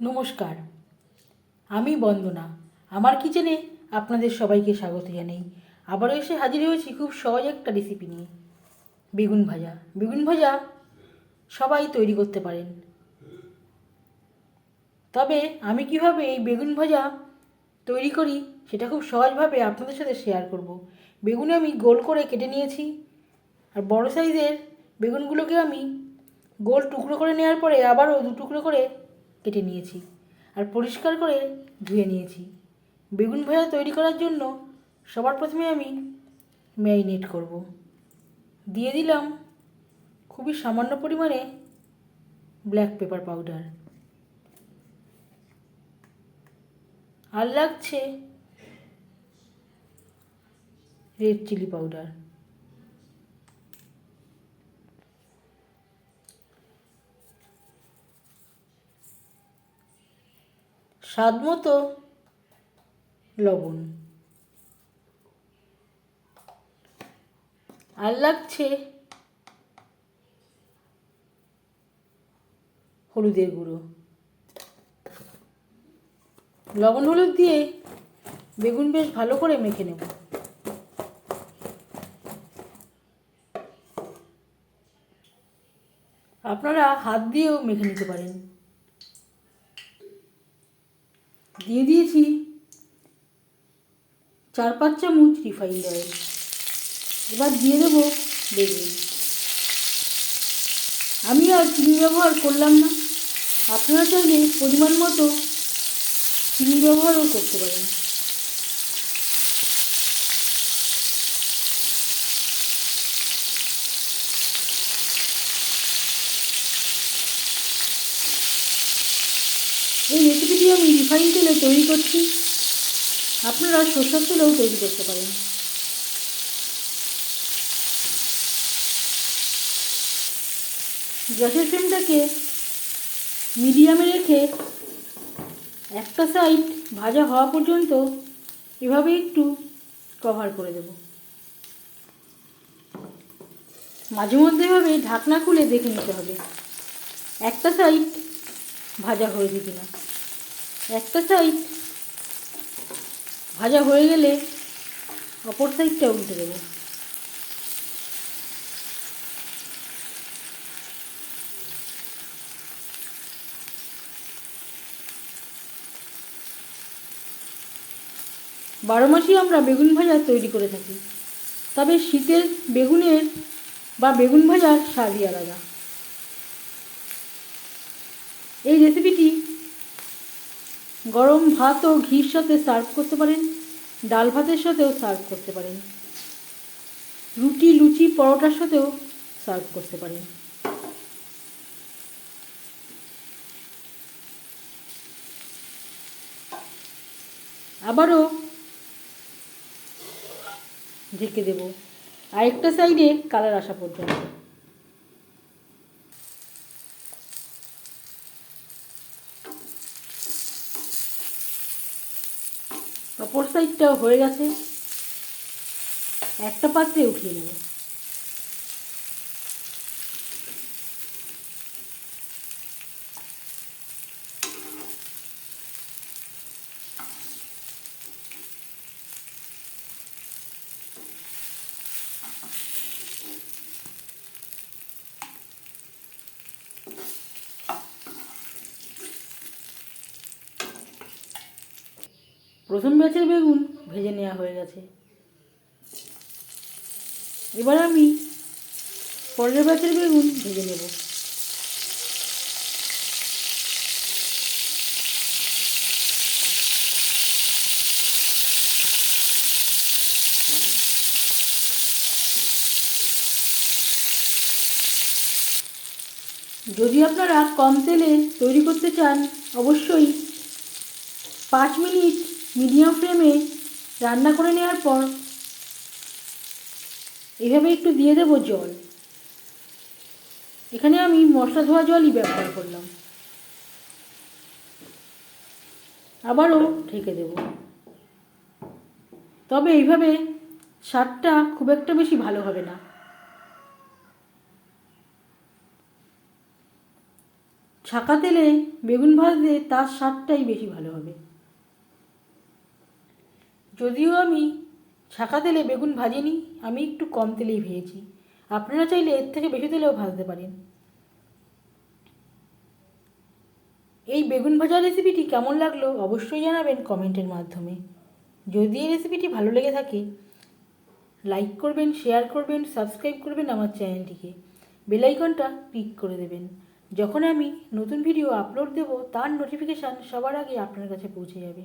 নমস্কার। আমি বন্দনা। আমার কিচেনে আপনাদের সবাইকে স্বাগত জানাই। আবারও এসে হাজির হয়েছি খুব সহজ একটা রেসিপি নিয়ে। বেগুন ভাজা। বেগুন ভাজা সবাই তৈরি করতে পারেন। তবে আমি কীভাবে এই বেগুন ভাজা তৈরি করি সেটা খুব সহজভাবে আপনাদের সাথে শেয়ার করব। বেগুনে আমি গোল করে কেটে নিয়েছি। আর বড় সাইজের বেগুনগুলোকে আমি গোল টুকরো করে নেওয়ার পরে আবারও দু টুকরো করে কেটে নিয়েছি আর পরিষ্কার করে ধুয়ে নিয়েছি। বেগুন ভাজা তৈরি করার জন্য সবার প্রথমে আমি ম্যারিনেট করব। দিয়ে দিলাম খুবই সামান্য পরিমাণে ব্ল্যাক পেপার পাউডার। আর লাগছে রেড চিলি পাউডার। স্বাদ মতো লবণ। আর লাগছে হলুদের গুঁড়ো। লবণ হলুদ দিয়ে বেগুন বেশ ভালো করে মেখে নেব। আপনারা হাত দিয়েও মেখে নিতে পারেন। দিয়ে দিয়েছি। চার পাঁচ চামচ রিফাইন্ড অয়েল এবার দিয়ে দেবো বেগুন। আমি আর চিনি ব্যবহার করলাম না। আপনারা চাইলে পরিমাণ মতো চিনি ব্যবহারও করতে পারেন। এই রেসিপিটি আমি রিফাইন তেলে তৈরি করছি। আপনারা সরষের তেলেও তৈরি করতে পারেন। গ্যাসের ফ্লেমটাকে মিডিয়ামে রেখে একটা সাইড ভাজা হওয়া পর্যন্ত এভাবে একটু কভার করে দেব। মাঝে মধ্যে এভাবে ঢাকনা খুলে দেখে নিতে হবে। একটা সাইড ভাজা হয়েছে কিনা একটা সাইড ভাজা হয়ে গেলে অপর সাইডটা উল্টে দেবো। বারো মাসই আমরা বেগুন ভাজা তৈরি করে থাকি। তবে শীতের বেগুনের বা বেগুন ভাজার স্বাদই আলাদা। এই রেসিপিটি গরম ভাত ও ঘির সাথে সার্ভ করতে পারেন, ডাল ভাতের সাথেও সার্ভ করতে পারেন, রুটি, লুচি, পরোটার সাথেও সার্ভ করতে পারেন। আবারও ঢেকে দেব। আরেকটা সাইডে কালার আসা পর্যন্ত। অপর সাইডটাও হয়ে গেছে। একটা পাত্রে উঠিয়ে নেব। প্রথম ব্যাচের বেগুন ভেজে নেওয়া হয়ে গেছে। এবার আমি পরের ব্যাচের বেগুন ভেজে নেব। যদি আপনারা কম তেলে তৈরি করতে চান, অবশ্যই পাঁচ মিনিট মিডিয়াম ফ্লেমে রান্না করে নেওয়ার পর এভাবে একটু দিয়ে দেব জল। এখানে আমি মশলা ধোয়া জলই ব্যবহার করলাম। আবারও ঢেকে দেব। তবে এইভাবে স্বাদটা খুব একটা বেশি ভালো হবে না। ছাকা তেলে বেগুন ভাজলে তার স্বাদটাই বেশি ভালো হবে। যদিও আমি ছাকা তেলে বেগুন ভাজিনি, আমি একটু কম তেলেই ভেজেছি। আপনারা চাইলে এর থেকে বেশি তেলেও ভাজতে পারেন। এই বেগুন ভাজা রেসিপিটি কেমন লাগল অবশ্যই জানাবেন কমেন্টের মাধ্যমে। যদি এই রেসিপিটি ভালো লেগে থাকে, লাইক করবেন, শেয়ার করবেন, সাবস্ক্রাইব করবেন আমার চ্যানেলটিকে। বেলাইকনটা ক্লিক করে দেবেন। যখন আমি নতুন ভিডিও আপলোড দেব, তার নোটিফিকেশান সবার আগে আপনার কাছে পৌঁছে যাবে।